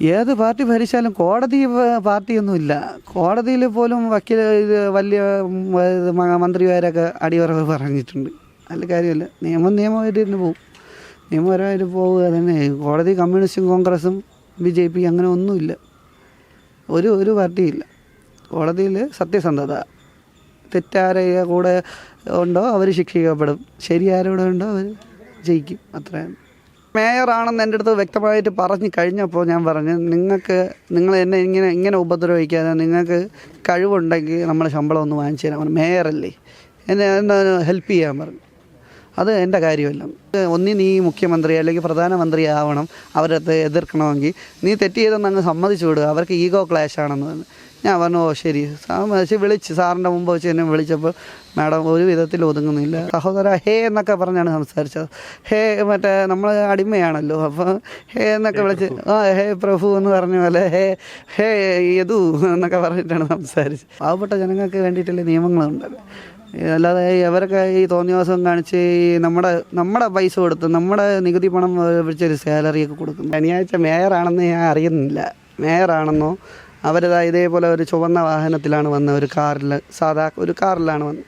ഏത് പാർട്ടി ഭരിച്ചാലും കോടതി പാർട്ടിയൊന്നുമില്ല. കോടതിയിൽ പോലും വക്കീൽ ഇത് വലിയ മന്ത്രിമാരൊക്കെ അടിയറവ് പറഞ്ഞിട്ടുണ്ട്. നല്ല കാര്യമല്ല. നിയമം നിയമമായിട്ട് തന്നെ പോകും നിയമപരമായിട്ട് പോവുക തന്നെ. കോടതി കമ്മ്യൂണിസ്റ്റും കോൺഗ്രസും ബി ജെ പി അങ്ങനെ ഒന്നുമില്ല. ഒരു ഒരു പാർട്ടിയില്ല. കോടതിയിൽ സത്യസന്ധത. തെറ്റാരെ കൂടെ ഉണ്ടോ അവർ ശിക്ഷിക്കപ്പെടും. ശരി ആരോടെ ഉണ്ടോ അവർ ജയിക്കും. അത്രയാണ്. മേയറാണെന്ന് എന്റെ അടുത്ത് വ്യക്തമായിട്ട് പറഞ്ഞു കഴിഞ്ഞപ്പോൾ ഞാൻ പറഞ്ഞു നിങ്ങൾക്ക് നിങ്ങൾ എന്നെ ഇങ്ങനെ ഇങ്ങനെ ഉപദ്രവിക്കാതെ നിങ്ങൾക്ക് കഴിവുണ്ടെങ്കിൽ നമ്മൾ ശമ്പളം ഒന്ന് വാങ്ങിച്ചു തരാൻ പറഞ്ഞു. മേയറല്ലേ. എന്നെ എന്നെ ഹെൽപ്പ് ചെയ്യാൻ പറഞ്ഞു. അത് എന്റെ കാര്യമല്ല. ഒന്നി നീ മുഖ്യമന്ത്രി അല്ലെങ്കിൽ പ്രധാനമന്ത്രി ആവണം അവരത് എതിർക്കണമെങ്കിൽ നീ തെറ്റ് ചെയ്തെന്ന് അങ്ങ് സമ്മതിച്ചു വിടുക. അവർക്ക് ഈഗോ ക്ലാഷ് ആണെന്ന് പറഞ്ഞു. ഞാൻ പറഞ്ഞു ഓ ശരി. പക്ഷേ വിളിച്ച് സാറിന്റെ മുമ്പ് വെച്ച് എന്നെ വിളിച്ചപ്പോൾ മാഡം ഒരു വിധത്തിൽ ഒതുങ്ങുന്നില്ല. സഹോദര ഹേ എന്നൊക്കെ പറഞ്ഞാണ് സംസാരിച്ചത്. ഹേ മറ്റേ നമ്മൾ അടിമയാണല്ലോ അപ്പോൾ ഹേ എന്നൊക്കെ വിളിച്ച് ആ ഹേ പ്രഭു എന്ന് പറഞ്ഞ പോലെ ഹേ ഹേ യദു എന്നൊക്കെ പറഞ്ഞിട്ടാണ് സംസാരിച്ചത്. പാവപ്പെട്ട ജനങ്ങൾക്ക് വേണ്ടിയിട്ടുള്ള നിയമങ്ങളുണ്ട്. അല്ലാതെ അവരൊക്കെ ഈ തോന്നിയവാസം കാണിച്ച് ഈ നമ്മുടെ നമ്മുടെ പൈസ കൊടുത്ത് നമ്മുടെ നികുതി പണം വെച്ചൊരു സാലറിയൊക്കെ കൊടുക്കുന്നു. ശനിയാഴ്ച മേയറാണെന്ന് ഞാൻ അറിയുന്നില്ല. മേയറാണെന്നോ അവരിതാ ഇതേപോലെ ഒരു ചുവന്ന വാഹനത്തിലാണ് വന്ന ഒരു കാറിൽ സാധാ ഒരു കാറിലാണ് വന്ന്.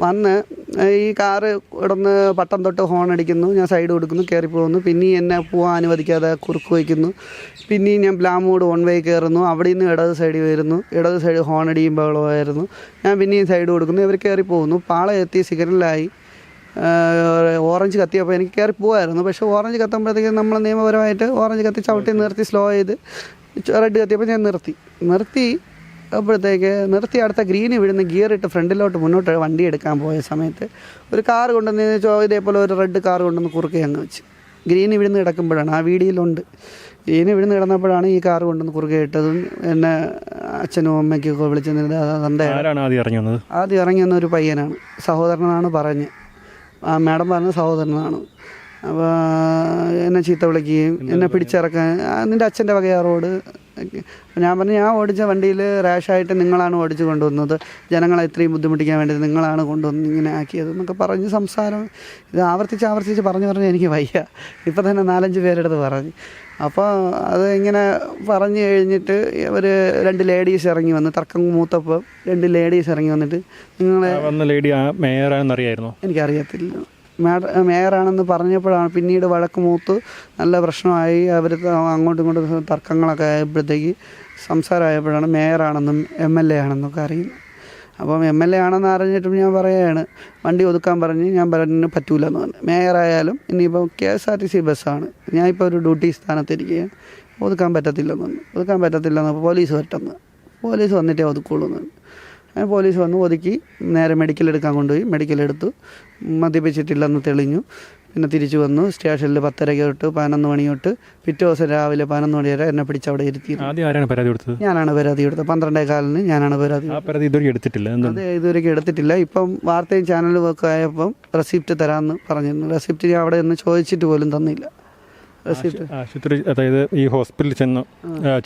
വന്ന് ഈ കാറ് ഇവിടുന്ന് പട്ടം തൊട്ട് ഹോൺ അടിക്കുന്നു ഞാൻ സൈഡ് കൊടുക്കുന്നു കയറി പോകുന്നു. പിന്നെയും എന്നെ പോകാൻ അനുവദിക്കാതെ കുറുക്ക് വയ്ക്കുന്നു. പിന്നെയും ഞാൻ ബ്ലാമൂട് വൺ വേ കയറുന്നു അവിടെ നിന്ന് ഇടത് സൈഡിൽ വരുന്നു. ഇടത് സൈഡ് ഹോൺ അടിയുമ്പോഴായിരുന്നു ഞാൻ പിന്നെയും സൈഡ് കൊടുക്കുന്നു ഇവർ കയറി പോകുന്നു. പാള എത്തി സിഗ്നലായി ഓറഞ്ച് കത്തിയപ്പോൾ എനിക്ക് കയറി പോകുമായിരുന്നു പക്ഷേ ഓറഞ്ച് കത്തുമ്പോഴത്തേക്കും നമ്മൾ നിയമപരമായിട്ട് ഓറഞ്ച് കത്തി ചവിട്ടി നിർത്തി സ്ലോ ചെയ്ത് റെഡ് കത്തിയപ്പോൾ ഞാൻ നിർത്തി. നിർത്തി അപ്പോഴത്തേക്ക് നിർത്തി അടുത്ത ഗ്രീന് വീഴുന്ന ഗിയർ ഇട്ട് ഫ്രണ്ടിലോട്ട് മുന്നോട്ട് വണ്ടി എടുക്കാൻ പോയ സമയത്ത് ഒരു കാർ കൊണ്ടുവന്ന് ചോ- ഇതേപോലെ ഒരു റെഡ് കാർ കൊണ്ടുവന്ന് കുറുക്കെ അങ്ങ് വെച്ച്. ഗ്രീന് വിഴുന്ന് കിടക്കുമ്പോഴാണ്. ആ വീഡിയോയിലുണ്ട് ഗ്രീന് വിഴുന്ന് കിടന്നപ്പോഴാണ് ഈ കാർ കൊണ്ടുവന്ന് കുറുകെ ഇട്ടതും എന്നെ അച്ഛനും അമ്മയ്ക്കൊക്കെ വിളിച്ചു തന്റെ ആരാണ് ആദ്യം ഇറങ്ങി വന്ന ഒരു പയ്യനാണ്. സഹോദരനാണ് പറഞ്ഞ്. ആ മാഡം പറഞ്ഞ സഹോദരനാണ്. എന്നെ ചീത്ത വിളിക്കുകയും എന്നെ പിടിച്ചിറക്കാൻ നിന്റെ അച്ഛന്റെ വകയാ റോഡ് ഞാൻ പറഞ്ഞു ഞാൻ ഓടിച്ച വണ്ടിയിൽ റാഷായിട്ട് നിങ്ങളാണ് ഓടിച്ച് കൊണ്ടുവന്നത്. ജനങ്ങളെ ഇത്രയും ബുദ്ധിമുട്ടിക്കാൻ വേണ്ടി നിങ്ങളാണ് കൊണ്ടുവന്ന് ഇങ്ങനെ ആക്കിയത്. എന്നൊക്കെ പറഞ്ഞ് സംസാരം ഇത് ആവർത്തിച്ച് ആവർത്തിച്ച് പറഞ്ഞു പറഞ്ഞ് എനിക്ക് വയ്യ. ഇപ്പം തന്നെ നാലഞ്ച് പേരെടുത്ത് പറഞ്ഞു. അപ്പോൾ അത് ഇങ്ങനെ പറഞ്ഞു കഴിഞ്ഞിട്ട് ഒരു രണ്ട് ലേഡീസ് ഇറങ്ങി വന്ന് തർക്കം മൂത്തപ്പോൾ രണ്ട് ലേഡീസ് ഇറങ്ങി വന്നിട്ട് നിങ്ങളെ വന്ന ലേഡി ആ മേയറാണെന്ന് അറിയായിരുന്നോ എനിക്കറിയത്തില്ല. മേയറാണെന്ന് പറഞ്ഞപ്പോഴാണ് പിന്നീട് വഴക്ക് മൂത്ത് നല്ല പ്രശ്നമായി. അവർ അങ്ങോട്ടും ഇങ്ങോട്ടും തർക്കങ്ങളൊക്കെ ആയപ്പോഴത്തേക്ക് സംസാരമായപ്പോഴാണ് മേയറാണെന്നും എം എൽ എ ആണെന്നൊക്കെ അറിയുന്നത്. അപ്പം എം എൽ എ ആണെന്ന് അറിഞ്ഞിട്ടും ഞാൻ പറയുകയാണ് വണ്ടി ഒതുക്കാൻ പറഞ്ഞ് ഞാൻ പറഞ്ഞു പറ്റൂല എന്ന് പറഞ്ഞു. മേയറായാലും ഇനിയിപ്പോൾ K S R T C ബസ്സാണ്. ഞാൻ ഇപ്പോൾ ഒരു ഡ്യൂട്ടി സ്ഥാനത്തിരിക്കുകയാണ്. ഒതുക്കാൻ പറ്റത്തില്ലെന്ന് പറഞ്ഞു. ഒതുക്കാൻ പറ്റത്തില്ലെന്ന് പോലീസ് വരട്ടെന്ന്. പോലീസ് വന്നിട്ടേ ഒതുക്കുള്ളൂ എന്ന് പോലീസ് വന്ന് ഒതുക്കി നേരെ മെഡിക്കൽ എടുക്കാൻ കൊണ്ടുപോയി. മെഡിക്കൽ എടുത്തു മദ്യപിച്ചിട്ടില്ലെന്ന് തെളിഞ്ഞു. പിന്നെ തിരിച്ചു വന്നു സ്റ്റേഷനിൽ പത്തരയ്ക്ക് തൊട്ട് പതിനൊന്ന് മണി തൊട്ട് പിറ്റേ ദിവസം രാവിലെ പതിനൊന്ന് മണി വരെ എന്നെ പിടിച്ച് അവിടെ ഇരുത്തി. ആദ്യം ആരാണ് പരാതി കൊടുത്തത്? ഞാനാണ് പരാതി കൊടുത്തത്. പന്ത്രണ്ടേ കാലിന് ഞാനാണ് പരാതി പരാതി ഇതുവരെ എടുത്തിട്ടില്ല. അതെ ഇതുവരെയ്ക്ക് എടുത്തിട്ടില്ല. ഇപ്പം വാർത്തയും ചാനലും ഒക്കെ ആയപ്പം റെസിപ്റ്റ് തരാമെന്ന് പറഞ്ഞിരുന്നു. റെസിപ്റ്റ് ഞാൻ അവിടെ നിന്ന് ചോദിച്ചിട്ട് പോലും തന്നില്ല. റെസിപ്റ്റ് ആശുപത്രി അതായത് ഈ ഹോസ്പിറ്റലിൽ ചെന്ന്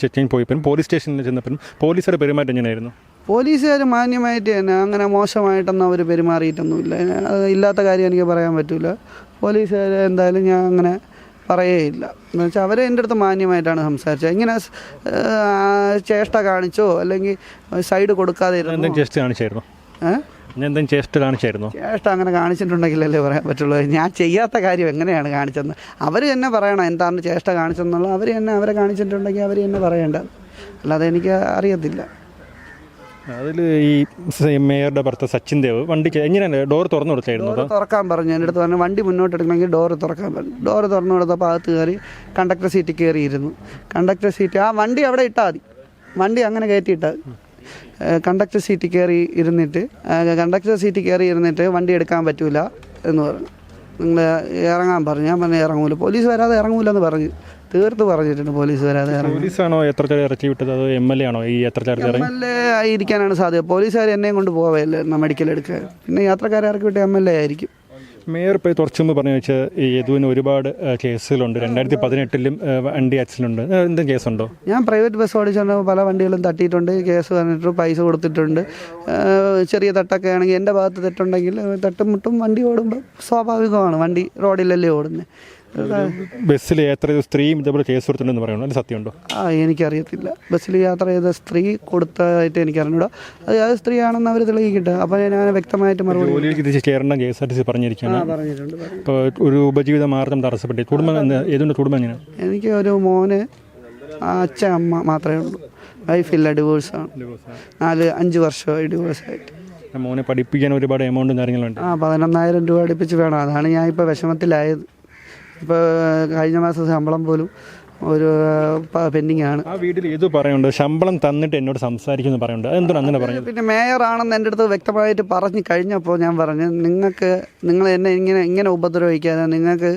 ചെക്കിങ് പോയപ്പോഴും പോലീസ് സ്റ്റേഷനിൽ ചെന്നപ്പോഴും പോലീസുകാരുടെ പെരുമാറ്റം എങ്ങനെയായിരുന്നു? പോലീസുകാർ മാന്യമായിട്ട് തന്നെ അങ്ങനെ മോശമായിട്ടൊന്നും അവർ പെരുമാറിയിട്ടൊന്നുമില്ല. അത് ഇല്ലാത്ത കാര്യം എനിക്ക് പറയാൻ പറ്റില്ല പോലീസുകാർ എന്തായാലും ഞാൻ അങ്ങനെ പറയുകയില്ല എന്ന് വെച്ചാൽ അവർ എന്റെ അടുത്ത് മാന്യമായിട്ടാണ് സംസാരിച്ചത് ഇങ്ങനെ ചേഷ്ട കാണിച്ചോ അല്ലെങ്കിൽ സൈഡ് കൊടുക്കാതെ കാണിച്ചായിരുന്നു? എന്തെങ്കിലും ചേഷ്ട കാണിച്ചായിരുന്നു? ചേഷ്ട അങ്ങനെ കാണിച്ചിട്ടുണ്ടെങ്കിലല്ലേ പറയാൻ പറ്റുള്ളൂ. ഞാൻ ചെയ്യാത്ത കാര്യം എങ്ങനെയാണ് കാണിച്ചതെന്ന് അവർ തന്നെ പറയണം എന്താണ് ചേഷ്ട കാണിച്ചതെന്നുള്ളത് അവർ തന്നെ അവരെ കാണിച്ചിട്ടുണ്ടെങ്കിൽ അവർ തന്നെ പറയേണ്ടത്. അല്ലാതെ എനിക്ക് അറിയത്തില്ല. അതിൽ ഈ മേയറുടെ ഭർത്ത സച്ചിൻ ദേവ് വണ്ടിക്ക് എങ്ങനെയാണ് ഡോർ തുറന്നു കൊടുത്തായിരുന്നു തുറക്കാൻ പറഞ്ഞു. എന്റെ അടുത്ത് പറഞ്ഞു വണ്ടി മുന്നോട്ട് എടുക്കണമെങ്കിൽ ഡോർ തുറക്കാൻ പറഞ്ഞു. ഡോർ തുറന്നു കൊടുത്തപ്പോൾ അകത്ത് കയറി കണ്ടക്ടർ സീറ്റ് കയറിയിരുന്നു. കണ്ടക്ടർ സീറ്റ് ആ വണ്ടി അവിടെ ഇട്ടാൽ മതി. വണ്ടി അങ്ങനെ കയറ്റിയിട്ടാൽ കണ്ടക്ടർ സീറ്റ് കയറി ഇരുന്നിട്ട് കണ്ടക്ടർ സീറ്റ് കയറി ഇരുന്നിട്ട് വണ്ടി എടുക്കാൻ പറ്റൂല എന്ന് പറഞ്ഞു. നിങ്ങൾ ഇറങ്ങാൻ പറഞ്ഞു. ഞാൻ പറഞ്ഞു ഇറങ്ങൂല. പോലീസ് വരാതെ ഇറങ്ങൂല എന്ന് പറഞ്ഞു. തീർത്ത് പറഞ്ഞിട്ടുണ്ട് പോലീസ് വരാതെ ഇറങ്ങും പോലീസാണോ എത്ര ചാർജ് ഇറക്കി വിട്ടത്? അതോ എം എൽ എ ആണോ ഈ എത്ര ചാർജ് എം എൽ എ ആയിരിക്കാനാണ് സാധ്യത. പോലീസുകാർ എന്നെയും കൊണ്ട് പോവല്ലേ മെഡിക്കൽ എടുക്കുക പിന്നെ യാത്രക്കാരെ ഇറക്കി വിട്ട് എം എൽ എ ആയിരിക്കും. മേയർ ഇപ്പോൾ കുറച്ച് മുമ്പ് പറഞ്ഞു വെച്ചാൽ യദുവിന് ഒരുപാട് കേസുകളുണ്ട്. രണ്ടായിരത്തി പതിനെട്ടിലും വണ്ടി ആക്സിഡന്റ് എന്തെങ്കിലും കേസുണ്ടോ? ഞാൻ പ്രൈവറ്റ് ബസ് ഓടിച്ചുകൊണ്ട് പല വണ്ടികളും തട്ടിയിട്ടുണ്ട്. കേസ് പറഞ്ഞിട്ട് പൈസ കൊടുത്തിട്ടുണ്ട്. ചെറിയ തട്ടൊക്കെ ആണെങ്കിൽ എന്റെ ഭാഗത്ത് തെറ്റുണ്ടെങ്കിൽ തട്ടും മുട്ടും വണ്ടി ഓടുമ്പോൾ സ്വാഭാവികമാണ്. വണ്ടി റോഡിലല്ലേ ഓടുന്നത് ബസ്സിൽ യാത്ര ചെയ്ത സ്ത്രീയും ഇതേപോലെ കേസ് കൊടുത്തിട്ടുണ്ടെന്ന് പറയുന്നു. അതിന് സത്യമുണ്ടോ? ആ എനിക്കറിയത്തില്ല. ബസ്സിൽ യാത്ര ചെയ്ത സ്ത്രീ കൊടുത്തായിട്ട് എനിക്ക് അറിഞ്ഞൂടാ അത് ആ സ്ത്രീയാണെന്ന് അവർ തെളിയിക്കട്ടെ. അപ്പോൾ ഞാൻ വ്യക്തമായിട്ട് മറുപടി തിരിച്ച് ചേരണം K S R T C പറഞ്ഞിരിക്കുകയാണ്. ആ പറഞ്ഞിട്ടുണ്ട് പറഞ്ഞു. ഇപ്പോൾ ഒരു ഉപജീവിത മാർഗം തടസ്സപ്പെട്ടു. കുടുംബം എന്ന് ഏതുകൊണ്ട് കുടുംബം എങ്ങനെയാണ് എനിക്ക് ഒരു മോന് ആ അച്ഛൻ അമ്മ മാത്രമേ ഉള്ളൂ. വൈഫില്ല ഡിവോഴ്സാണ്. നാല് അഞ്ച് വർഷമായി ഡിവോഴ്സായിട്ട്. മോനെ പഠിപ്പിക്കാൻ ഒരുപാട് എമൗണ്ടും കാര്യങ്ങളുണ്ട്. ആ പതിനൊന്നായിരം രൂപ അടുപ്പിച്ച് വേണം. അതാണ് ഞാൻ ഇപ്പോൾ വിഷമത്തിലായത്. ഇപ്പോൾ കഴിഞ്ഞ മാസം ശമ്പളം പോലും ഒരു പെൻഡിങ് ആണ്. ആ വീട്ടിൽ ഏതോ പറയുന്നുണ്ട് ശമ്പളം തന്നിട്ട് എന്നോട് സംസാരിക്കുന്നു പറയുന്നുണ്ട്. അതെന്താണ് അങ്ങനെ പറയുന്നത് പിന്നെ മേയറാണെന്ന് എന്റെ അടുത്ത് വ്യക്തമായിട്ട് പറഞ്ഞു കഴിഞ്ഞപ്പോൾ ഞാൻ പറഞ്ഞു നിങ്ങൾക്ക് നിങ്ങൾ എന്നെ ഇങ്ങനെ ഇങ്ങനെ ഉപദ്രവിക്കാതെ നിങ്ങൾക്ക്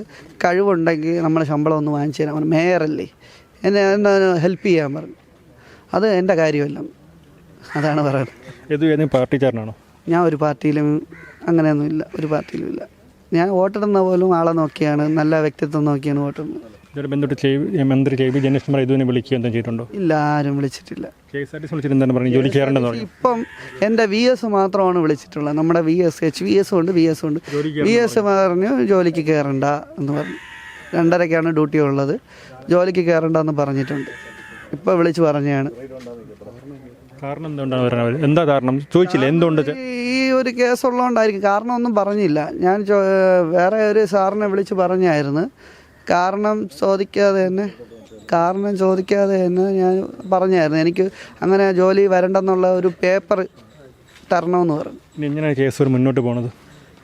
കഴിവുണ്ടെങ്കിൽ നമ്മൾ ശമ്പളം ഒന്ന് വാങ്ങിച്ചു തരാൻ പറഞ്ഞു മേയറല്ലേ. എന്നെ എന്നെ ഹെൽപ്പ് ചെയ്യാൻ പറഞ്ഞു. അത് എന്റെ കാര്യമല്ല. അതാണ് പറയുന്നത്. ഏതോ ഏതെങ്കിലും പാർട്ടിക്കാരനാണോ? ഞാൻ ഒരു പാർട്ടിയിലും അങ്ങനെയൊന്നുമില്ല. ഒരു പാർട്ടിയിലും ഇല്ല. ഞാൻ വോട്ടിടുന്ന പോലും ആളെ നോക്കിയാണ് നല്ല വ്യക്തിത്വം നോക്കിയാണ് വോട്ടിടുന്നത്. ഇതുവരെ ബന്ധപ്പെട്ട് മന്ത്രി കെ വി ജനേഷ് കുമാർ ഇതുവരെ വിളിക്കുക എന്താ ചെയ്തിട്ടുണ്ടോ? ഇല്ല ആരും വിളിച്ചിട്ടില്ല. K S R T C വിളിച്ചിട്ട് എന്താണ് പറഞ്ഞു ജോലി കയറേണ്ടെന്ന് പറഞ്ഞു. ഇപ്പം എന്റെ വി എസ് മാത്രമാണ് വിളിച്ചിട്ടുള്ളത്. നമ്മുടെ V S H V S ഉണ്ട് വി എസ് ഉണ്ട്. വി എസ് പറഞ്ഞു ജോലിക്ക് കയറണ്ട എന്ന് പറഞ്ഞു. രണ്ടരയ്ക്കാണ് ഡ്യൂട്ടി ഉള്ളത് ജോലിക്ക് കയറണ്ട എന്ന് പറഞ്ഞിട്ടുണ്ട്. ഇപ്പോൾ വിളിച്ച് പറഞ്ഞതാണ്. കാരണം എന്തുകൊണ്ടാണ് എന്താ കാരണം? ചോദിച്ചില്ല എന്തുകൊണ്ട്? ഈ ഒരു കേസ് ഉള്ളതുകൊണ്ടായിരിക്കും കാരണം ഒന്നും പറഞ്ഞില്ല. ഞാൻ വേറെ ഒരു സാറിനെ വിളിച്ച് പറഞ്ഞായിരുന്നു. കാരണം ചോദിക്കാതെ തന്നെ കാരണം ചോദിക്കാതെ തന്നെ ഞാൻ പറഞ്ഞായിരുന്നു. എനിക്ക് അങ്ങനെ ജോലി വരണ്ടെന്നുള്ള ഒരു പേപ്പർ തരണമെന്ന് പറഞ്ഞു. ഇനി എങ്ങനെയാണ് കേസ് മുന്നോട്ട് പോണത്?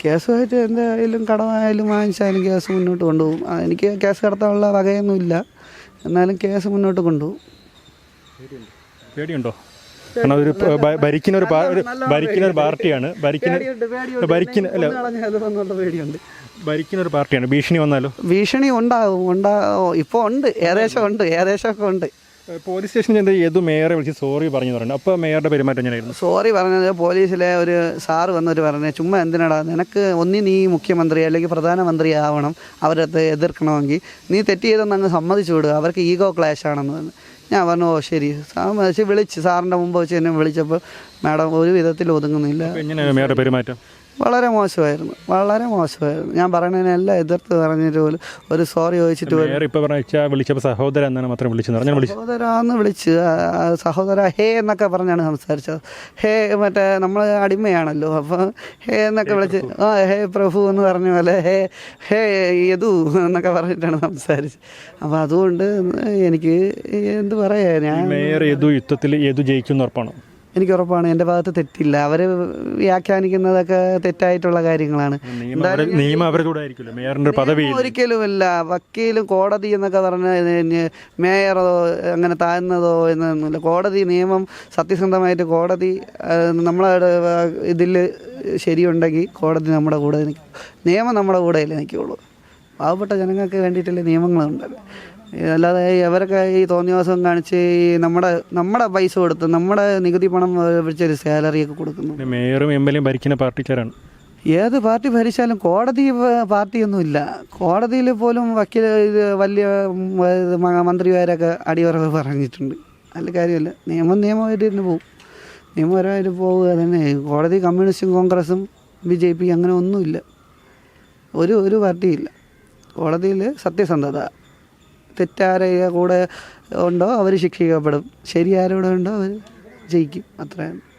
കേസുമായിട്ട് എന്തായാലും കടമായാലും വാങ്ങിച്ചാലും കേസ് മുന്നോട്ട് കൊണ്ടുപോകും. എനിക്ക് കേസ് കടത്താനുള്ള വകയൊന്നുമില്ല. എന്നാലും കേസ് മുന്നോട്ട് കൊണ്ടുപോകും. പേടിയുണ്ടോ? കാരണം ഒരു ഭരിക്കുന്ന ഒരു ഭരിക്കുന്ന ഒരു പാർട്ടിയാണ്. ഭരിക്കുന്ന ഭരിക്കുന്ന അല്ല. ഭരിക്കുന്ന ഒരു പാർട്ടിയാണ്. ഭീഷണി വന്നാലോ? ഭീഷണി ഉണ്ടാവും ഉണ്ടാവും ഇപ്പോൾ ഉണ്ട്. ഏകദേശം ഉണ്ട്. ഏകദേശമൊക്കെ ഉണ്ട്. പോലീസ് സ്റ്റേഷനിൽ എന്താ ഏത് മേയറെ വിളിച്ച് സോറി പറഞ്ഞു പറഞ്ഞു. അപ്പോൾ മേയറുടെ പെരുമാറ്റം എങ്ങനെയായിരുന്നു? സോറി പറഞ്ഞത് പോലീസിലെ ഒരു സാറ് വന്നൊരു പറഞ്ഞു ചുമ്മാ എന്തിനടാ? നിനക്ക് ഒന്നി നീ മുഖ്യമന്ത്രി അല്ലെങ്കിൽ പ്രധാനമന്ത്രി ആവണം. അവരത് എതിർക്കണമെങ്കിൽ നീ തെറ്റ് ചെയ്തെന്ന് അങ്ങ് സമ്മതിച്ചു വിടുക. അവർക്ക് ഈഗോ ക്ലാഷ് ആണെന്ന്. പറഞ്ഞു ഞാൻ പറഞ്ഞു ഓ ശരി. സമ്മതിച്ച് വിളിച്ച് സാറിന്റെ മുമ്പ് വെച്ച് എന്നെ വിളിച്ചപ്പോൾ മാഡം ഒരു വിധത്തിൽ ഒതുങ്ങുന്നില്ല. മേയറുടെ പെരുമാറ്റം? വളരെ മോശമായിരുന്നു. വളരെ മോശമായിരുന്നു. ഞാൻ പറയണതിനെല്ലാം എതിർത്ത് പറഞ്ഞിട്ട് പോലും ഒരു സോറി ചോദിച്ചിട്ട് പോലും മേയർ ഇപ്പോൾ പറഞ്ഞാൽ വിളിച്ചപ്പോൾ സഹോദരൻ എന്നാണ് മാത്രം വിളിച്ചത് സഹോദരാന്ന് വിളിച്ച് സഹോദര ഹേ എന്നൊക്കെ പറഞ്ഞാണ് സംസാരിച്ചത്. ഹേ മറ്റേ നമ്മൾ അടിമയാണല്ലോ അപ്പോൾ ഹേ എന്നൊക്കെ വിളിച്ച് ആ ഹേ പ്രഭു എന്ന് പറഞ്ഞ പോലെ ഹേ ഹേ യദു എന്നൊക്കെ പറഞ്ഞിട്ടാണ് സംസാരിച്ചത് അപ്പോൾ അതുകൊണ്ട് എനിക്ക് എന്ത് പറയാ ഞാൻ മേയർ യദു യുദ്ധത്തിൽ യദു ജയിക്കും ഉറപ്പാണോ? എനിക്ക് ഉറപ്പാണ് എന്റെ ഭാഗത്ത് തെറ്റില്ല. അവർ വ്യാഖ്യാനിക്കുന്നതൊക്കെ തെറ്റായിട്ടുള്ള കാര്യങ്ങളാണ്. അവരെ പദവി വക്കീലും കോടതി എന്നൊക്കെ പറഞ്ഞ മേയറോ അങ്ങനെ താഴ്ന്നതോ എന്നൊന്നുമില്ല. കോടതി നിയമം സത്യസന്ധമായിട്ട് കോടതി നമ്മളെ ഇതിൽ ശരിയുണ്ടെങ്കിൽ കോടതി നമ്മുടെ കൂടെ നിൽക്കും. നിയമം നമ്മുടെ കൂടെ നിൽക്കുകയുള്ളൂ. പാവപ്പെട്ട ജനങ്ങൾക്ക് വേണ്ടിയിട്ടല്ലേ നിയമങ്ങളുണ്ടല്ലോ? അല്ലാതെ ഇവരൊക്കെ ഈ തോന്നിയവാസം കാണിച്ച് ഈ നമ്മുടെ നമ്മുടെ പൈസ കൊടുത്ത് നമ്മുടെ നികുതി പണം വെച്ചൊരു സാലറിയൊക്കെ കൊടുക്കുന്നു. മേയറും എം എൽ എയും ഭരിക്കുന്ന പാർട്ടിക്കാരാണ്. ഏത് പാർട്ടി ഭരിച്ചാലും കോടതി പാർട്ടിയൊന്നും പാർട്ടിയൊന്നുമില്ല. കോടതിയിൽ പോലും വക്കീൽ ഇത് വലിയ മന്ത്രിമാരൊക്കെ അടിയറവ് പറഞ്ഞിട്ടുണ്ട്. നല്ല കാര്യമല്ല. നിയമം നിയമമായിട്ട് തന്നെ പോകും നിയമപരമായിട്ട് പോവുക തന്നെ. കോടതി കമ്മ്യൂണിസ്റ്റും കോൺഗ്രസും ബി ജെ പി അങ്ങനെ ഒന്നുമില്ല. ഒരു ഒരു പാർട്ടിയില്ല. കോടതിയിൽ സത്യസന്ധത. തെറ്റാരെ കൂടെ ഉണ്ടോ? അവർ ശിക്ഷിക്കപ്പെടും. ശരി ആരോടെ ഉണ്ടോ? അവർ ജയിക്കും. അത്രയാണ്.